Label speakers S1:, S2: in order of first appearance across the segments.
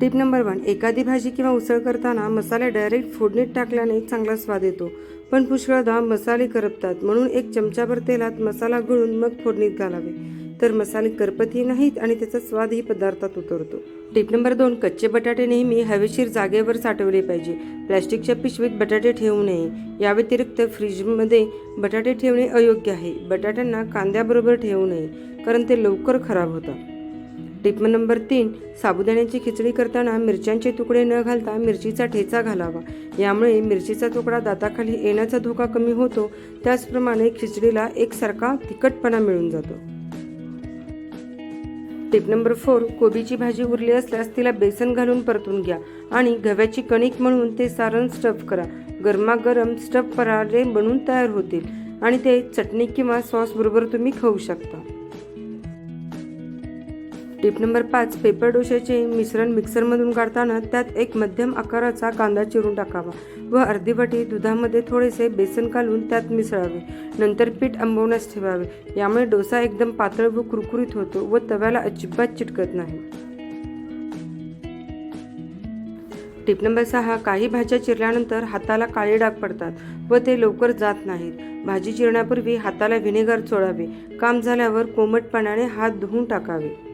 S1: Tip number one एखादी भाजी किंवा उसळ करताना मसाले डायरेक्ट फोडणीत टाकल्याने चांगला स्वाद येतो. पण पुष्कळदा मसाले करपतात म्हणून एक चमचाभर तेलात मसाला गळून मग फोडणीत घालावे. तर मसाले करपतही नाहीत आणि त्याचा स्वादही पदार्थात उतरतो. टिप नंबर दोन कच्चे बटाटे नेहमी हवेशीर जागेवर साठवले पाहिजे. प्लॅस्टिकच्या पिशवीत बटाटे ठेवू नये. या व्यतिरिक्त फ्रीजमध्ये बटाटे ठेवणे अयोग्य आहे. बटाट्यांना कांद्याबरोबर ठेवू नये कारण ते लवकर खराब होतात. टिप नंबर तीन साबुदाण्याची खिचडी करताना मिरच्यांचे तुकडे न घालता मिरचीचा ठेचा घालावा. यामुळे मिरचीचा तुकडा दाताखाली येण्याचा धोका कमी होतो त्याचप्रमाणे खिचडीला एकसारखा तिखटपणा मिळून जातो. टिप नंबर फोर कोबीची भाजी उरली असल्यास तिला बेसन घालून परतून घ्या आणि गव्याची कणिक म्हणून ते सारण स्टफ करा. गरमागरम स्टफ परारे बनून तयार होतील आणि ते चटणी किंवा सॉस बरोबर तुम्ही खाऊ शकता. टिप नंबर पाच पेपर डोशाचे मिश्रण मिक्सरमधून काढताना त्यात एक मध्यम आकाराचा कांदा चिरून टाकावा व अर्धी वाटी दुधामध्ये थोडेसे बेसन घालून त्यात मिसळावे. नंतर पीठ आंबवण्यास ठेवावे. यामुळे डोसा एकदम पातळ व कुरकुरीत होतो व तव्याला अजिबात चिटकत नाही. टिप नंबर सहा काही भाज्या चिरल्यानंतर हाताला काळे डाग पडतात व ते लवकर जात नाहीत. भाजी चिरण्यापूर्वी हाताला व्हिनेगर चोळावे. काम झाल्यावर कोमट पाण्याने हात धुवून टाकावे.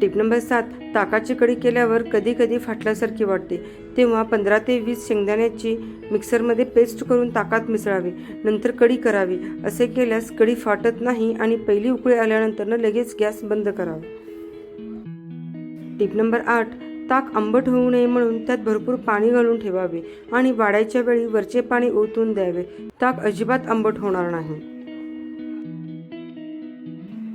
S1: टिप नंबर सात ताकाची कढी केल्यावर कधी कधी फाटल्यासारखी वाटते. तेव्हा पंधरा ते वीस शेंगदाण्याची मिक्सरमध्ये पेस्ट करून ताकात मिसळावी. नंतर कढी करावी. असे केल्यास कढी फाटत नाही आणि पहिली उकळी आल्यानंतर लगेच गॅस बंद करावा. टिप नंबर आठ ताक आंबट होऊ नये म्हणून त्यात भरपूर पाणी घालून ठेवावे आणि वाढायच्या वेळी वरचे पाणी ओतून द्यावे. ताक अजिबात आंबट होणार नाही.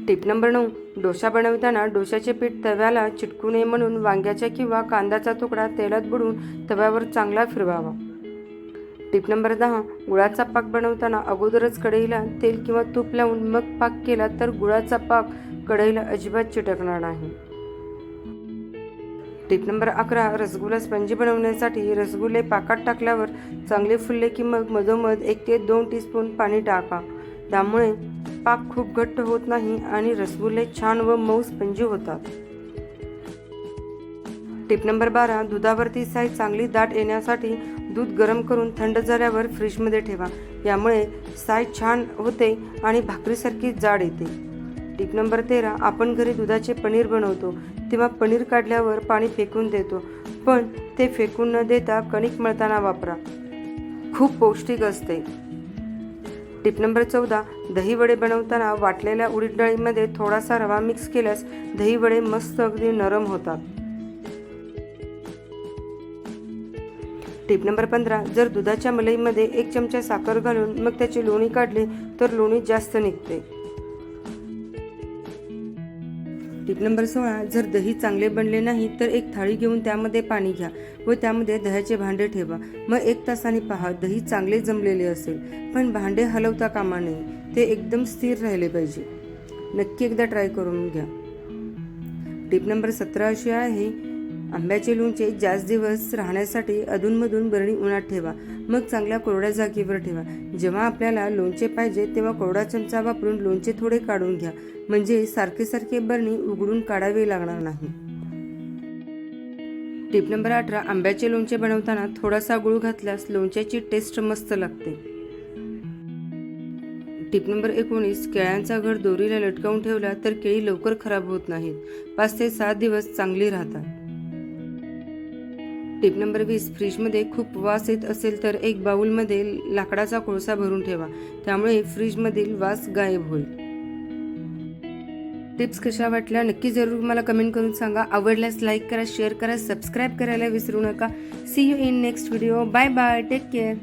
S1: टिप नंबर नऊ. डोसा बनवताना डोशाचे पीठ तव्याला चिटकू नये म्हणून वांग्याच्या किंवा कांद्याचा तुकडा तेलात बुडून तव्यावर चांगला फिरवावा. टिप नंबर दहा. गुळाचा पाक बनवताना अगोदरच कढईला तेल किंवा तूप लावून मग पाक केला तर गुळाचा पाक कढईला अजिबात चिटकणार नाही. टिप नंबर अकरा. रसगुल्ला स्पंजी बनवण्यासाठी रसगुल्ले पाकात टाकल्यावर चांगले फुलले की मग मधोमध एक ते दोन टीस्पून पाणी टाका. त्यामुळे पाक खूप घट्ट होत नाही आणि रसगुल्ले छान व मऊ स्पंजी होतात. टिप नंबर बारा दुधावरती साय चांगली दाट येण्यासाठी दूध गरम करून थंड झाल्यावर फ्रीजमध्ये ठेवा. यामुळे साय छान होते आणि भाकरीसारखी जाड येते. टिप नंबर तेरा आपण घरी दुधाचे पनीर बनवतो. तेव्हा पनीर काढल्यावर पाणी फेकून देतो पण ते फेकून न देता कणिक मळताना वापरा. खूप पौष्टिक असते. टिप नंबर चौदा दही वडे बनवताना वाटलेल्या उडीद डाळीमध्ये थोडासा रवा मिक्स केल्यास दही वडे मस्त अगदी नरम होतात. टिप नंबर पंधरा जर दुधाच्या मलईमध्ये एक चमचा साखर घालून मग त्याची लोणी काढली तर लोणी जास्त निघते. टिप नंबर सोळा जर दही चांगले बनले नाही तर एक थाळी घेऊन त्यामध्ये पाणी घ्या व त्यामध्ये दह्याचे भांडे ठेवा. मग एक तासाने पहा दही चांगले जमलेले असेल पण भांडे हलवता कामा नये. ते एकदम स्थिर राहिले पाहिजे. नक्की एकदा ट्राय करून घ्या. टिप नंबर सतरा अशी आहे आंब्याचे लोणचे जास्त दिवस राहण्यासाठी अधूनमधून बरणी उन्हात ठेवा. मग चांगल्या कोरड्या जागेवर ठेवा. जेव्हा आपल्याला लोणचे पाहिजे तेव्हा कोरडा चमचा वापरून लोणचे थोडे काढून घ्या. म्हणजे सारखे सारखे बरणी उघडून काढावे लागणार नाही. टिप नंबर अठरा आंब्याचे लोणचे बनवताना थोडासा गुळ घातल्यास लोणच्याची टेस्ट मस्त लागते. टिप नंबर एकोणीस केळ्यांचा घड दोरीला लटकावून ठेवला तर केळी लवकर खराब होत नाहीत. पाच ते सात दिवस चांगली राहतात. टिप नंबर वीस फ्रीजमध्ये खूप वास येत असेल तर एक बाऊलमध्ये लाकडाचा कोळसा भरून ठेवा. त्यामुळे फ्रीजमधील वास गायब होईल. टिप्स कशा वाटल्या? नक्की जरूर मला कमेंट करून सांगा. आवडल्यास लाईक करा शेअर करा सबस्क्राईब करायला विसरू नका. See you in next video bye bye take care